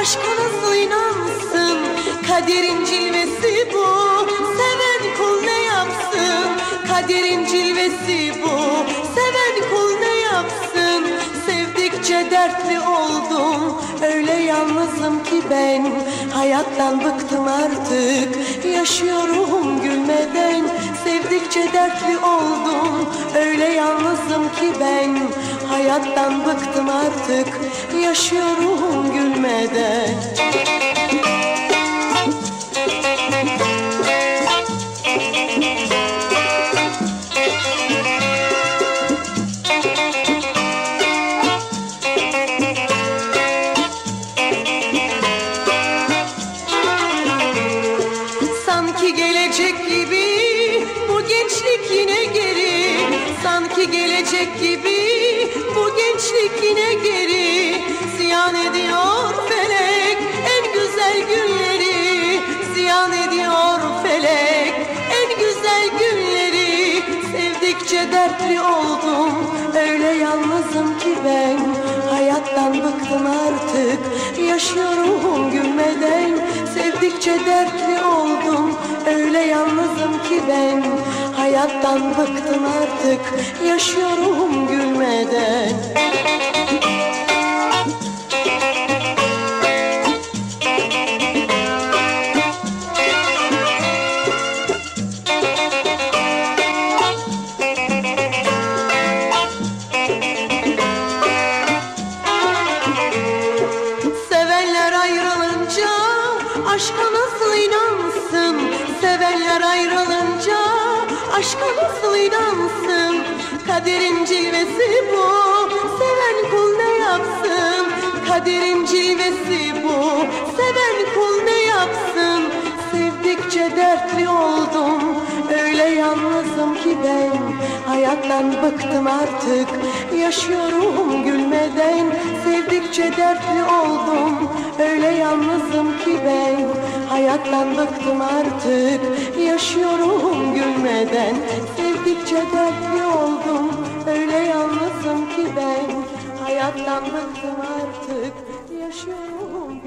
aşkınız inansın Kaderin cilvesi bu. Seven kul ne yapsın Kaderin cilvesi bu. Seven kul ne yapsın Sevdikçe dertli oldum. Öyle yalnızım ki ben Hayattan bıktım artık. Yaşıyor ruhum gülmeden Sevdikçe dertli oldum Öyle yalnızım ki ben. Hayattan bıktım artık Yaşıyorum gülmeden Sanki gelecek gibi gençlik yine geri. Sanki gelecek gibi bu gençlik yine geri. Ziyan ediyor felek en güzel günleri. Ziyan ediyor felek en güzel günleri. Sevdikçe dertli oldum öyle yalnızım ki ben Hayattan bıktım artık. Yaşıyorum gülmeden. Sevdikçe dertli oldum. Öyle yalnızım ki ben. Hayattan bıktım artık. Yaşıyorum gülmeden aşka nasıl inansın? Sevenler ayrılınca aşka nasıl inansın? Kaderin cilvesi bu Seven kul ne yapsın? Kaderin cilvesi bu Seven kul ne yapsın? Sevdikçe dertli oldum Öyle yalnızım ki ben. Hayattan bıktım artık Yaşıyorum gülmeden. Sevdikçe dertli oldum Öyle yalnızım ki ben Hayattan bıktım artık. Yaşıyorum gülmeden. Sevdikçe dertli oldum. Öyle yalnızım ki ben Hayattan bıktım artık. Yaşıyorum